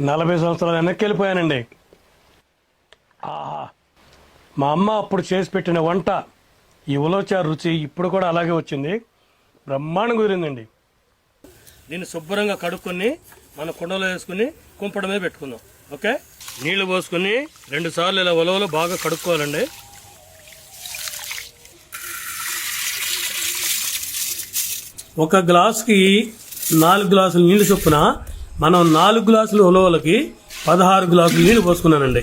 నలభై సంవత్సరాలు వెనక్కి వెళ్ళిపోయానండి. ఆహా. మా అమ్మ అప్పుడు చేసి పెట్టిన వంట ఈ ఉలవచారు రుచి ఇప్పుడు కూడా అలాగే వచ్చింది. బ్రహ్మాండం కుదిరిందండి. దీన్ని శుభ్రంగా కడుక్కొని మన కుండలో వేసుకుని కుంపడమే పెట్టుకుందాం. ఓకే? నీళ్ళు పోసుకొని రెండు సార్లు ఇలా ఉలవలో బాగా కడుక్కోవాలండి. ఒక గ్లాసుకి నాలుగు గ్లాసులు నీళ్ళు చొప్పున మనం నాలుగు గ్లాసులు ఉలవలకి పదహారు గ్లాసులు నీళ్ళు పోసుకున్నానండి.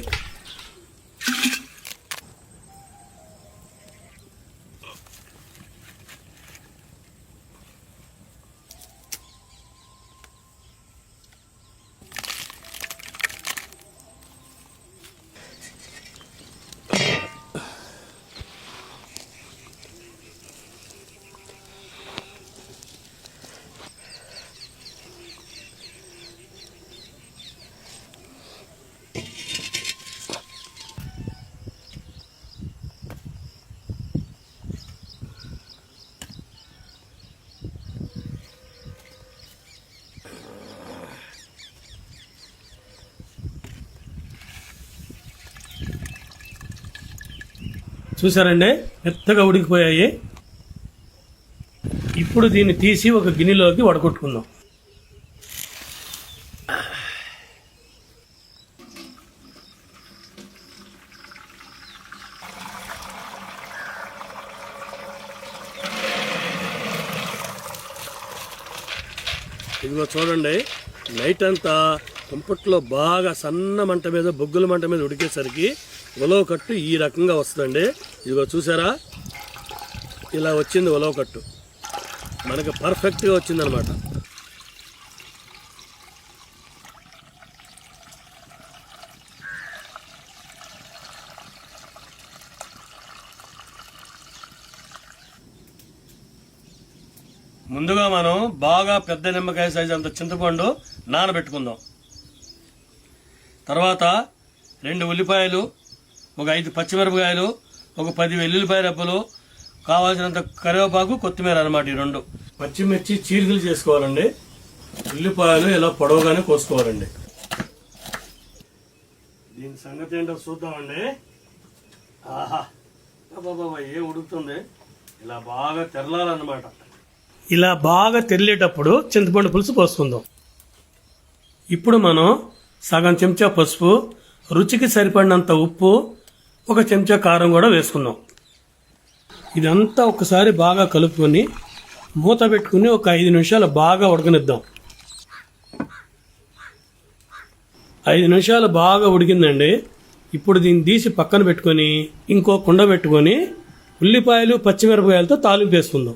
చూసారండి మెత్తగా ఉడికిపోయాయి. ఇప్పుడు దీన్ని తీసి ఒక గిన్నెలోకి వడగొట్టుకుందాం. ఇదిగో చూడండి నైట్ అంతా కుంపట్లో బాగా సన్న మంట మీద బొగ్గుల మంట మీద ఉడికేసరికి ఉలవ కట్టు ఈ రకంగా వస్తుందండి. ఇదిగో చూసారా? ఇలా వచ్చింది ఉలవ కట్టు. మనకి పర్ఫెక్ట్గా వచ్చిందనమాట. ముందుగా మనం బాగా పెద్ద నిమ్మకాయ సైజు అంత చింతపండు నానబెట్టుకుందాం. తర్వాత రెండు ఉల్లిపాయలు ఒక ఐదు పచ్చిమిరపకాయలు ఒక పది వెల్లుల్లిపాయ రెబ్బలు కావాల్సినంత కరివేపాకు కొత్తిమీర అనమాట ఈ రెండు. పచ్చిమిర్చి చీలికలు చేసుకోవాలండి. ఉల్లిపాయలు ఇలా పొడవుగానే కోసుకోవాలండి. దీని సంగతి ఏంటో చూద్దామండి. ఆహా బాబా ఏ ఉడుకుతుంది? ఇలా బాగా తెరలాలన్నమాట. ఇలా బాగా తెరిలేటప్పుడు చింతపండు పులుసు పోసుకుందాం. ఇప్పుడు మనం సగం చెంచా పసుపు రుచికి సరిపడినంత ఉప్పు ఒక చెంచా కారం కూడా వేసుకుందాం ఇదంతా ఒకసారి బాగా కలుపుకొని మూత పెట్టుకుని ఒక ఐదు నిమిషాలు బాగా ఉడకనిద్దాం. ఐదు నిమిషాలు బాగా ఉడికిందండి. ఇప్పుడు దీన్ని తీసి పక్కన పెట్టుకొని ఇంకో కుండ పెట్టుకొని ఉల్లిపాయలు పచ్చిమిరపకాయలతో తాలింపు వేసుకుందాం.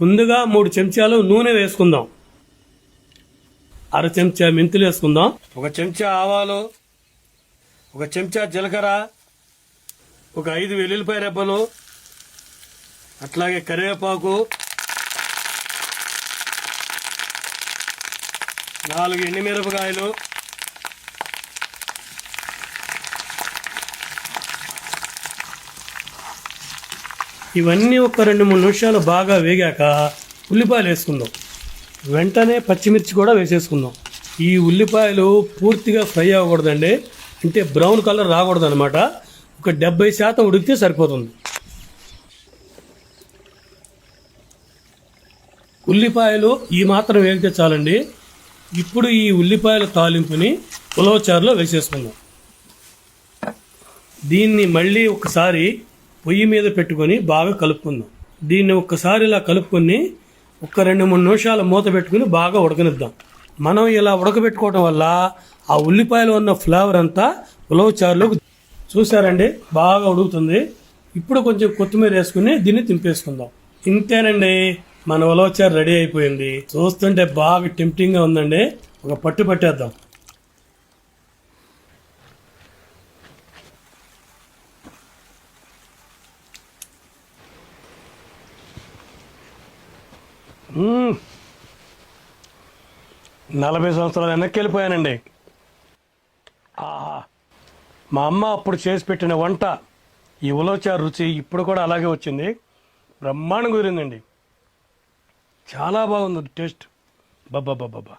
ముందుగా మూడు చెంచాలు నూనె వేసుకుందాం. అర చెంచా మెంతులు వేసుకుందాం. ఒక చెంచా ఆవాలు ఒక చెంచా జీలకర్ర ఒక ఐదు వెల్లుల్లిపాయ రెబ్బలు అట్లాగే కరివేపాకు నాలుగు ఎండుమిరపకాయలు ఇవన్నీ ఒక రెండు మూడు నిమిషాలు బాగా వేగాక ఉల్లిపాయలు వేసుకుందాం. వెంటనే పచ్చిమిర్చి కూడా వేసేసుకుందాం. ఈ ఉల్లిపాయలు పూర్తిగా ఫ్రై అవ్వకూడదండి. అంటే బ్రౌన్ కలర్ రాకూడదు అనమాట ఒక డెబ్బై శాతం ఉడికితే సరిపోతుంది. ఉల్లిపాయలు ఈ మాత్రం వేగితే చాలండి. ఇప్పుడు ఈ ఉల్లిపాయల తాలింపుని ఉలవచారులో వేసేసుకుందాం. దీన్ని మళ్ళీ ఒకసారి పొయ్యి మీద పెట్టుకొని బాగా కలుపుకుందాం. దీన్ని ఒక్కసారి ఇలా కలుపుకొని ఒక రెండు మూడు నిమిషాలు మూత పెట్టుకుని బాగా ఉడకనిద్దాం. మనం ఇలా ఉడకబెట్టుకోవడం వల్ల ఆ ఉల్లిపాయలో ఉన్న ఫ్లేవర్ అంతా ఉలవచారులోకి చూసారండి బాగా ఉడుకుతుంది. ఇప్పుడు కొంచెం కొత్తిమీర వేసుకుని దీన్ని తింపేసుకుందాం. ఇంతేనండి. మన ఉలవచారు రెడీ అయిపోయింది. చూస్తుంటే బాగా టెంప్టింగ్గా ఉందండి. ఒక పట్టు పట్టేద్దాం. నలభై సంవత్సరాలు వెనక్కి వెళ్ళిపోయానండి. ఆహా. మా అమ్మ అప్పుడు చేసి పెట్టిన వంట ఈ ఉలవచారు రుచి ఇప్పుడు కూడా అలాగే వచ్చింది. బ్రహ్మాండం కుదిరిందండి. చాలా బాగుంది టేస్ట్. బబ్బా బబ్బా